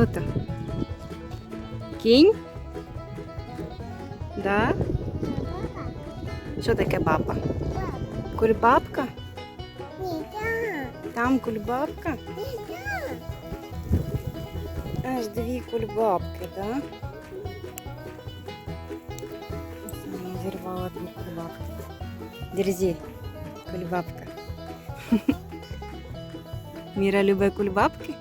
Хто то? Кінь? Да? Що таке баба? Кульбабка? Там кульбабка? Аж дві кульбабки, да? Зірвала дві кульбабки. Дерзі, кульбабка. Міра любить кульбабки?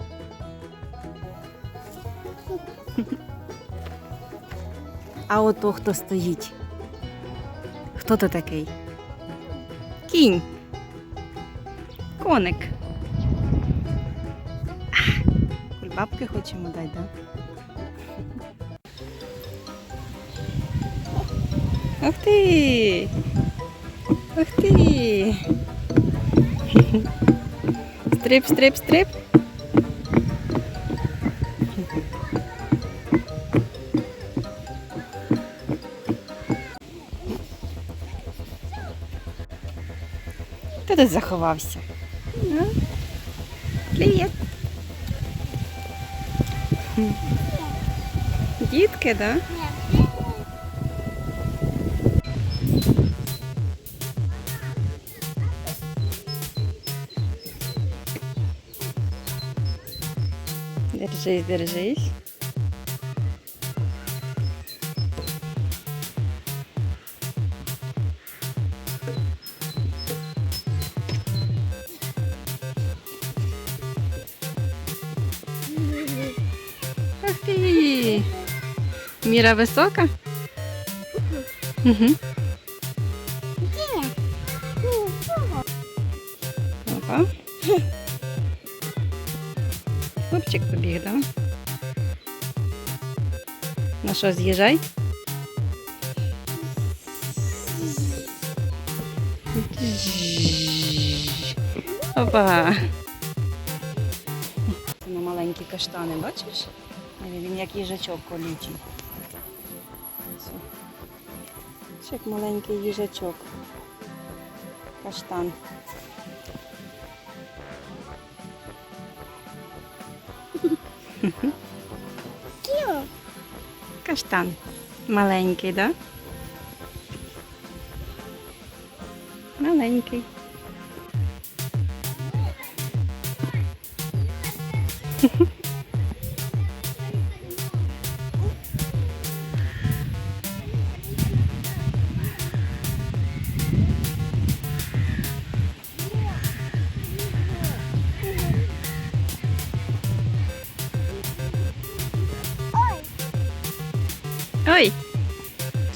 А ото хто стоїть? Хто то такий? Кінь. Коник. Кульбабки хочемо дати, так? Ух ти! Ух ти! Стрип, стрип, стрип. Хто заховався? А? Привіт. Дітки, да? Держись, держись. Ах! Міра висока? Угу. Опа. Хлопчик побіг, да? Ну що, з'їжджай? Опа. Це на маленькі каштани, бачиш? Він як їжачок колючий. Це як маленький їжачок. Каштан. Каштан. Маленький, да? Маленький.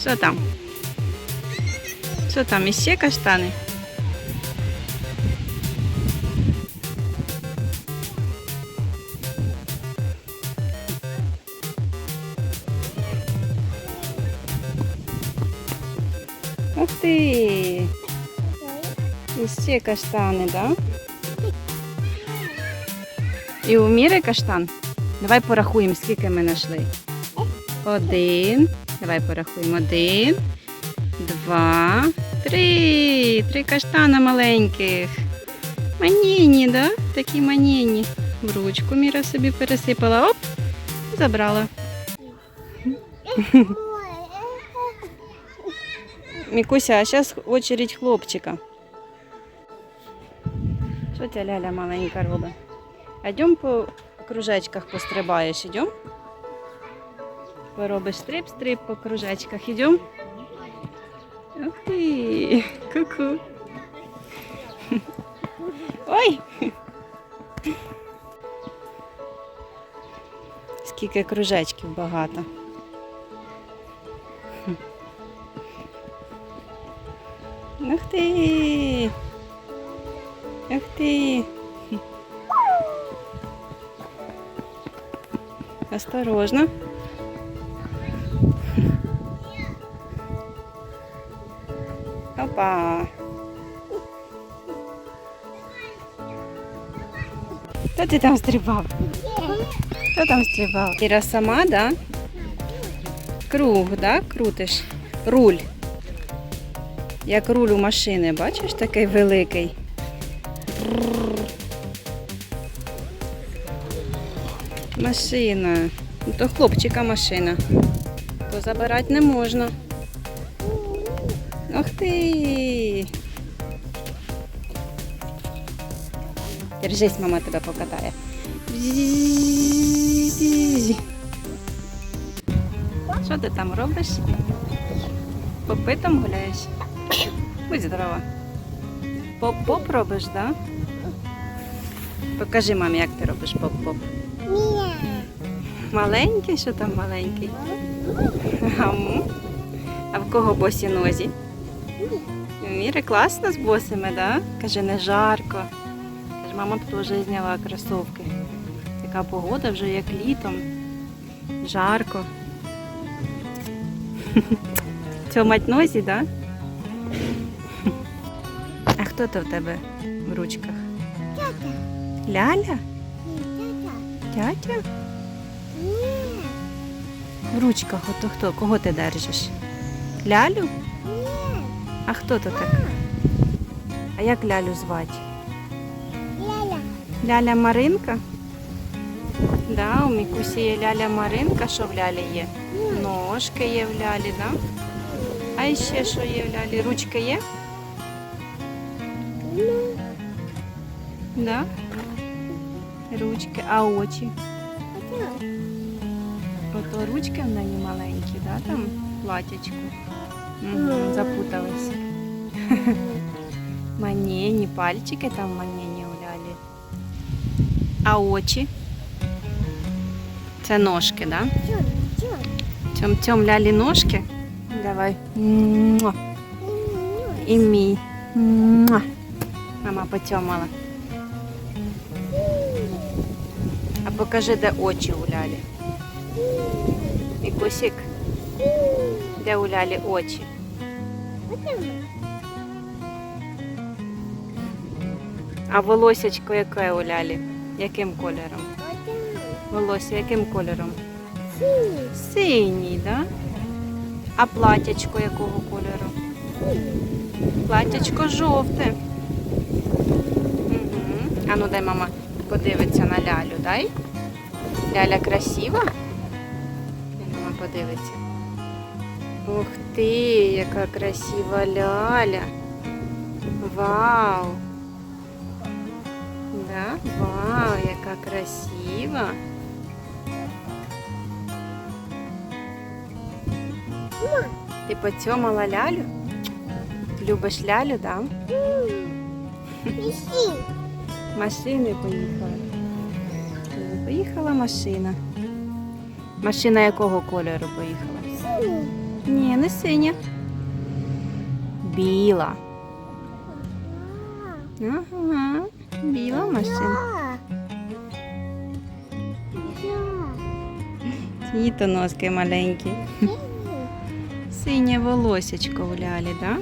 що там? Що там, іще каштани? Ух ти! Іще каштани, да? І у Міри каштан? Давай порахуємо, скільки ми знайшли. Один. Давай порахуємо. Один, два, три. Три каштана маленьких. Манінні, да? Такі манінні. В ручку Міра собі пересипала. Оп, забрала. Мікуся, а зараз очередь хлопчика. Що ця ляля маленька робить? А йдем по кружечках пострибаєш, Поробиш стрип-стрип по кружечках. Ідем? Ух ти! Ку-ку. Ой! Скільки кружечків багато. Ух ти! Ух ти! Осторожно. Опа. Ти там стрибав? Хто там стрибав? Іра сама, да? Круг, да? Крутиш. Руль. Як руль у машини, бачиш, такий великий. Машина. То хлопчика машина. То забирати не можна. Ох ти. Держись, мама тебе покатає. Що ти там робиш? Попитом гуляєш? Будь здорова. Поп-поп робиш, так? Да? Покажи мамі, як ти робиш поп-поп. Маленький, що там маленький? А в кого босі нозі? У Міри класно з босими, да? Каже, не жарко. Каже, мама б теж зняла кросовки. Така погода вже як літом. Жарко. Цьомать нозі, да? А хто то в тебе в ручках? Тата. Ляля? Тата. Тятя? Ні. В ручках ото хто? Кого ти держиш? Лялю? А хто то така? А як лялю звати? Ляля. Ляля Маринка? Да, у Мікусі є ляля Маринка, що в лялі є? Ножки є в лялі, да? А ще що є в лялі? Ручки є? Да? Ручки, а очі? Ото ручки в неї маленькі, да, там платячку. Угу, Ну. запутались. Манені, пальчики там манені у лялі. А очі? Це ножки, да? Чон. Чон. Цьом цьом лялі ножки. Давай. Муа. І мій. Муа. Мама поцьомала. А покажи, де очі у лялі. Мікусік, де у лялі очі? А волосячко яке у лялі? Яким кольором? Волосся яким кольором? Синій, Синій, да? А платячко якого кольору? Платячко жовте. Угу. А ну дай мама подивиться на лялю, дай. Ляля красива? Мама подивиться. Ух ти, яка красива ляля. Вау. Да? Вау, яка красива. Ти поцьомала лялю? Любиш лялю, да? Машини поїхали. Поїхала машина. Машина якого кольору поїхала? Ні, не синя. Біла. Ага, біла машина. То носки маленькі. Синє волосячко в лялі, да?